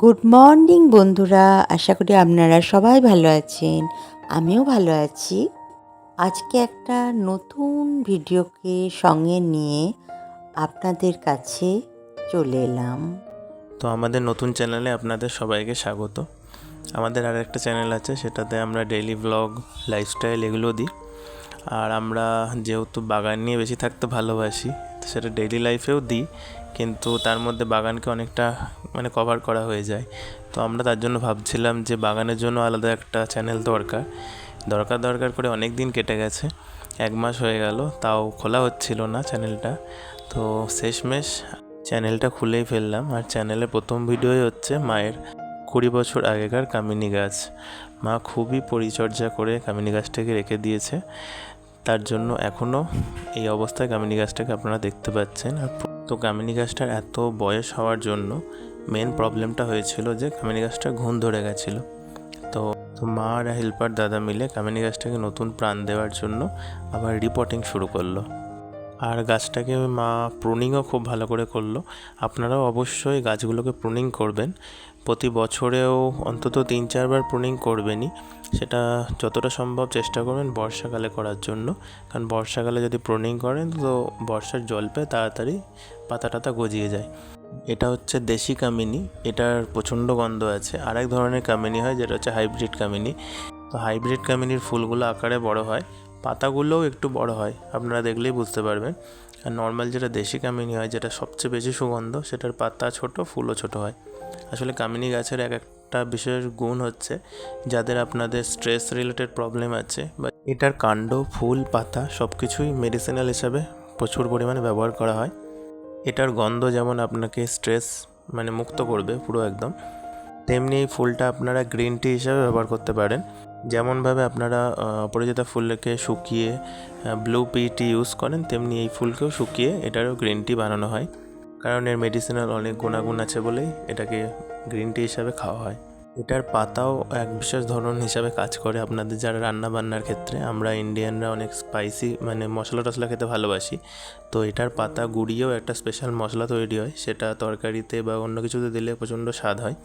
Good morning বন্ধুরা। আশা করি আপনারা সবাই ভালো আছেন। আমিও ভালো আছি। আজকে একটা নতুন ভিডিওকে সঙ্গে নিয়ে আপনাদের কাছে চলে এলাম। তো আমাদের নতুন চ্যানেলে আপনাদের সবাইকে স্বাগত। আমাদের আর একটা চ্যানেল আছে, সেটাতে আমরা ডেইলি ব্লগ লাইফস্টাইল এগুলো দিই। আর আমরা যেহেতু বাগান নিয়ে বেশি থাকতে ভালোবাসি সেটা ডেইলি লাইফেও দিই। কিন্তু তার মধ্যে বাগানকে অনেকটা মানে কভার করা হয়ে যায়। তো আমরা তার জন্য ভাবছিলাম যে বাগানের জন্য আলাদা একটা চ্যানেল দরকার। দরকার দরকার করে অনেক দিন কেটে গেছে। এক মাস হয়ে গেল, তাও খোলা হচ্ছিল না চ্যানেলটা তো শেষমেশ চ্যানেলটা খুলেই ফেললাম। আর চ্যানেলের প্রথম ভিডিওই হচ্ছে মায়ের কুড়ি বছর আগেকার কামিনী গাছ। মা খুবই পরিচর্যা করে কামিনী গাছটাকে রেখে দিয়েছে। তার জন্য এখনও এই অবস্থায় কামিনী গাছটাকে আপনারা দেখতে পাচ্ছেন। আর তো কামিনী গাছটার এত বয়স হওয়ার জন্য মেন প্রবলেমটা হয়েছিল যে কামিনী গাছটা ঘুণ ধরে গেছিল। তো তো মা আর হেল্পার দাদা মিলে কামিনী গাছটাকে নতুন প্রাণ দেওয়ার জন্য আবার রিপোর্টিং শুরু করল। আর গাছটাকে মা প্রুনিংও খুব ভালো করে করল। আপনারাও অবশ্যই গাছগুলোকে প্রুনিং করবেন। প্রতি বছরেও অন্তত তিন চারবার প্রুনিং করবেনই। সেটা যতটা সম্ভব চেষ্টা করবেন বর্ষাকালে করার জন্য। কারণ বর্ষাকালে যদি প্রুনিং করেন তো বর্ষার জল পেয়ে তাড়াতাড়ি পাতা টাতা গজিয়ে যায়। এটা হচ্ছে দেশি কামিনী, এটার প্রচণ্ড গন্ধ আছে। আরেক ধরনের কামিনী হয়, যেটা হচ্ছে হাইব্রিড কামিনী। তো হাইব্রিড কামিনীর ফুলগুলো আকারে বড় হয়, পাতাগুলোও একটু বড় হয়, আপনারা দেখলেই বুঝতে পারবেন। আর নর্মাল যেটা দেশি কামিনী হয়, যেটা সবচেয়ে বেশি সুগন্ধ, সেটার পাতা ছোট, ফুলও ছোট হয়। আসলে কামিনী গাছের এক একটা বিশেষ গুণ হচ্ছে, যাদের আপনাদের স্ট্রেস রিলেটেড প্রবলেম আছে, বা এটার কাণ্ড, ফুল, পাতা সব কিছুই মেডিসিনাল হিসাবে প্রচুর পরিমাণে ব্যবহার করা হয়। এটার গন্ধ যেমন আপনাকে স্ট্রেস মানে মুক্ত করবে পুরো একদম, তেমনি এই ফুলটা আপনারা গ্রিন টি হিসাবে ব্যবহার করতে পারেন। যেমনভাবে আপনারা অপরাজিতা ফুলকে শুকিয়ে ব্লু পি টি ইউজ করেন, তেমনি এই ফুলকেও শুকিয়ে এটারও গ্রিন টি বানানো হয়। কারণ এর মেডিসিনাল অনেক গুণাগুণ আছে বলেই এটাকে গ্রিন টি হিসাবে খাওয়া হয়। এটার পাতাও এক বিশেষ ধরন হিসাবে কাজ করে আপনাদের যারা রান্না বান্নার ক্ষেত্রে। আমরা ইন্ডিয়ানরা অনেক স্পাইসি মানে মশলা টশলা খেতে ভালোবাসি। তো এটার পাতা গুঁড়িয়েও একটা স্পেশাল মশলা তৈরি হয়, সেটা তরকারিতে বা অন্য কিছুতে দিলে প্রচণ্ড স্বাদ হয়।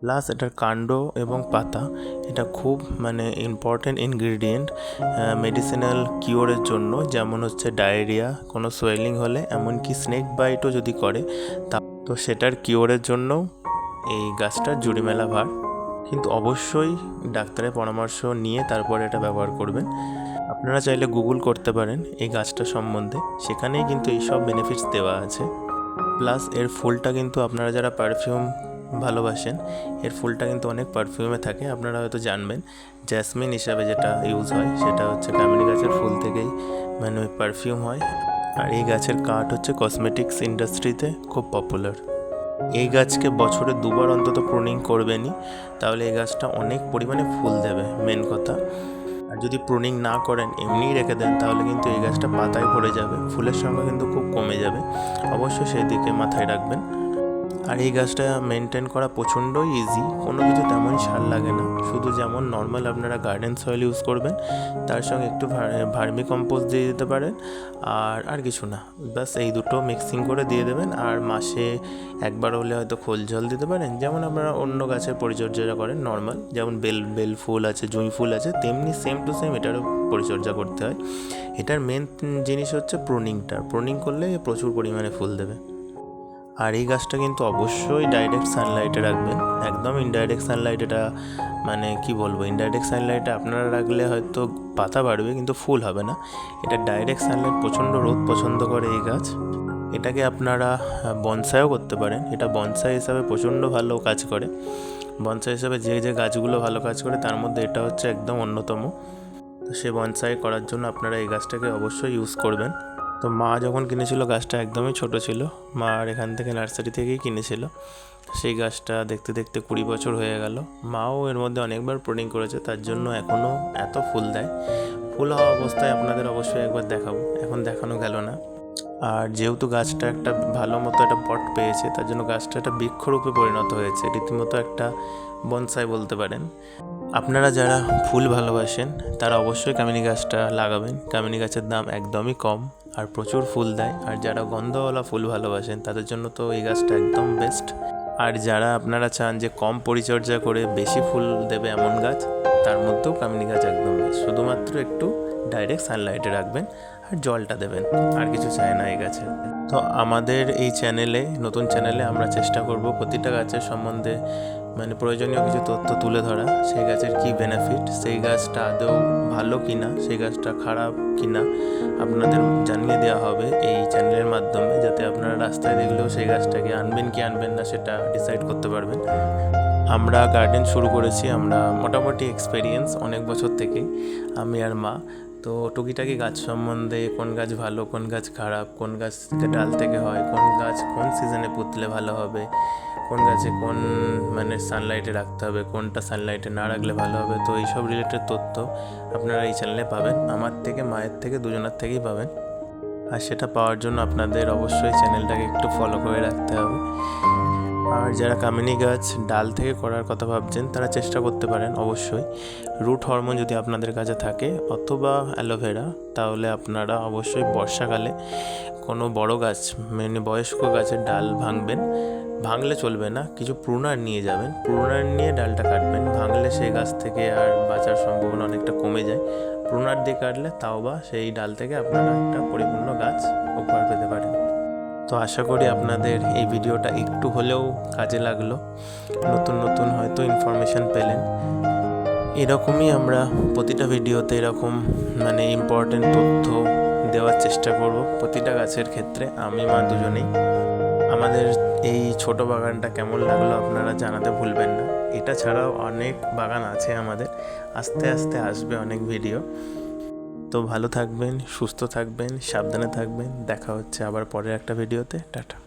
প্লাস এটার কাণ্ড এবং পাতা, এটা খুব মানে ইম্পর্ট্যান্ট ইনগ্রিডিয়েন্ট মেডিসিনাল কিওরের জন্য। যেমন হচ্ছে ডায়রিয়া কোনো সোয়েলিং হলে, এমনকি স্নেক বাইটও যদি করে, তা তো সেটার কিওরের জন্য এই গাছটার জুড়ি মেলা ভার। কিন্তু অবশ্যই ডাক্তারের পরামর্শ নিয়ে তারপরে এটা ব্যবহার করবেন। আপনারা চাইলে গুগল করতে পারেন এই গাছটা সম্বন্ধে। সেখানেই কিন্তু এইসব বেনিফিটস দেওয়া আছে। প্লাস এর ফুলটা কিন্তু আপনারা যারা পারফিউম ভালোবাসেন, এর ফুলটা কিন্তু অনেক পারফিউমে থাকে। আপনারা হয়তো জানবেন জ্যাসমিন হিসাবে যেটা ইউজ হয়, সেটা হচ্ছে কামিনী গাছের ফুল থেকেই মানে পারফিউম হয়। আর এই গাছের কাঠ হচ্ছে কসমেটিক্স ইন্ডাস্ট্রিতে খুব পপুলার এই গাছকে বছরে দুবার অন্তত প্রুনিং করবেনই তাহলে এই গাছটা অনেক পরিমাণে ফুল দেবে মেন কথা। আর যদি প্রুনিং না করেন, এমনিই রেখে দেন, তাহলে কিন্তু এই গাছটা পাতায় পড়ে যাবে, ফুলের সংখ্যা কিন্তু খুব কমে যাবে। অবশ্যই সেই দিকে মাথায় রাখবেন। আর এই গাছটা মেনটেন করা প্রচণ্ডই ইজি কোনো কিছু তেমন সার লাগে না। শুধু যেমন নর্মাল আপনারা গার্ডেন সয়েল ইউজ করবেন, তার সঙ্গে একটু ভার্মি কম্পোস্ট দিয়ে দিতে পারেন। আর আর কিছু না। ব্যাস, এই দুটো মিক্সিং করে দিয়ে দেবেন। আর মাসে একবার হলে হয়তো খোল জল দিতে পারেন। যেমন আপনারা অন্য গাছের পরিচর্যা করেন নর্মাল যেমন বেল বেল ফুল আছে, জুঁই ফুল আছে, তেমনি সেম টু সেম এটারও পরিচর্যা করতে হয়। এটার মেন জিনিস হচ্ছে প্রুনিংটা প্রুনিং করলে প্রচুর পরিমাণে ফুল দেবে। আর এই গাছটা কিন্তু অবশ্যই ডাইরেক্ট সানলাইটে রাখবেন। একদম ইনডাইরেক্ট সানলাইট এটা মানে কি বলব? ইনডাইরেক্ট সানলাইটে আপনারা রাখলে হয়তো পাতা বাড়বে, কিন্তু ফুল হবে না। এটা ডাইরেক্ট সানলাইট প্রচণ্ড রোদ পছন্দ করে এই গাছ। এটাকে আপনারা বনসাইও করতে পারেন। এটা বনসাই হিসাবে প্রচণ্ড ভালো কাজ করে। বনসাই হিসাবে যে যে গাছগুলো ভালো কাজ করে, তার মধ্যে এটা হচ্ছে একদম অন্যতম। তো সে বনসাই করার জন্য আপনারা এই গাছটাকে অবশ্যই ইউজ করবেন। তো মা যখন কিনেছিল গাছটা একদমই ছোট ছিল মা আর এখান থেকে নার্সারি থেকেই কিনেছিল। সেই গাছটা দেখতে দেখতে কুড়ি বছর হয়ে গেল। মাও এর মধ্যে অনেকবার প্রোটিং করেছে, তার জন্য এখনও এত ফুল দেয়। ফুল হওয়া অবস্থায় আপনাদের অবশ্যই একবার দেখাবো। এখন দেখানো গেল না। আর যেহেতু গাছটা একটা ভালো মতো একটা পট পেয়েছে, তার জন্য গাছটা একটা বৃক্ষরূপে পরিণত হয়েছে, রীতিমতো একটা বনসাই বলতে পারেন। আপনারা যারা ফুল ভালোবাসেন, তারা অবশ্যই কামিনী গাছটা লাগাবেন। কামিনী গাছের দাম একদমই কম আর প্রচুর ফুল দেয়। আর যারা গন্ধওয়ালা ফুল ভালোবাসেন, তাদের জন্য তো এই গাছটা একদম বেস্ট আর যারা আপনারা চান যে কম পরিচর্যা করে বেশি ফুল দেবে এমন গাছ, তার মধ্যেও কামিনী গাছ একদম। শুধুমাত্র একটু ডাইরেক্ট সানলাইটে রাখবেন। আর জলটা দেবেন, আর কিছু চায় না এই গাছে। তো আমাদের এই চ্যানেলে, নতুন চ্যানেলে আমরা চেষ্টা করব প্রতিটা গাছের সম্বন্ধে মানে প্রয়োজনীয় কিছু তথ্য তুলে ধরা, সেই গাছের কি বেনিফিট সেই গাছটা আদৌ ভালো কি না সেই গাছটা খারাপ কি না আপনাদের জানিয়ে দেওয়া হবে এই চ্যানেলের মাধ্যমে, যাতে আপনারা রাস্তায় দেখলেও সেই গাছটাকে আনবেন কি আনবেন না সেটা ডিসাইড করতে পারবেন। আমরা গার্ডেন শুরু করেছি, আমরা মোটামুটি এক্সপেরিয়েন্স অনেক বছর থেকেই আমি আর মা। তো টুকিটাকি গাছ সম্বন্ধে কোন গাছ ভালো, কোন গাছ খারাপ, কোন গাছ ডাল থেকে হয়, কোন গাছ কোন সিজনে পুতলে ভালো হবে, কোন গাছে কোন মানে সানলাইটে রাখতে হবে, কোনটা সানলাইটে না রাখলে ভালো হবে, তো এইসব রিলেটেড তথ্য আপনারা এই চ্যানেলে পাবেন। আমার থেকে, মায়ের থেকে, দুজনের থেকেই পাবেন। আর সেটা পাওয়ার জন্য আপনাদের অবশ্যই চ্যানেলটাকে একটু ফলো করে রাখতে হবে। আর যারা কামিনী গাছ ডাল থেকে করার কথা ভাবছেন, তারা চেষ্টা করতে পারেন অবশ্যই। রুট হরমোন যদি আপনাদের কাছে থাকে অথবা অ্যালোভেরা তাহলে আপনারা অবশ্যই বর্ষাকালে কোনো বড় গাছ মানে বয়স্ক গাছের ডাল ভাঙবেন। ভাঙলে চলবে না, কিছু প্রুনার নিয়ে যাবেন। প্রুনার নিয়ে ডালটা কাটবেন। ভাঙলে সেই গাছ থেকে আর বাঁচার সম্ভাবনা অনেকটা কমে যায়। প্রুনার দিয়ে কাটলে তাও বা সেই ডাল থেকে আপনারা একটা পরিপূর্ণ গাছ উপহার পেতে পারেন। তো আশা করি আপনাদের এই ভিডিওটা একটু হলেও কাজে লাগল। নতুন নতুন হয়তো ইনফরমেশান পেলেন। এরকমই আমরা প্রতিটা ভিডিওতে এরকম মানে ইম্পর্টেন্ট তথ্য দেওয়ার চেষ্টা করব প্রতিটা গাছের ক্ষেত্রে, আমি, মা দুজনেই। আমাদের এই ছোট বাগানটা কেমন লাগল আপনারা জানাতে ভুলবেন না। এটা ছাড়াও অনেক বাগান আছে আমাদের। আস্তে আস্তে আসবে অনেক ভিডিও তো ভালো থাকবেন সুস্থ থাকবেন সাবধানে থাকবেন। দেখা হচ্ছে আবার পরের একটা ভিডিওতে। টাটা।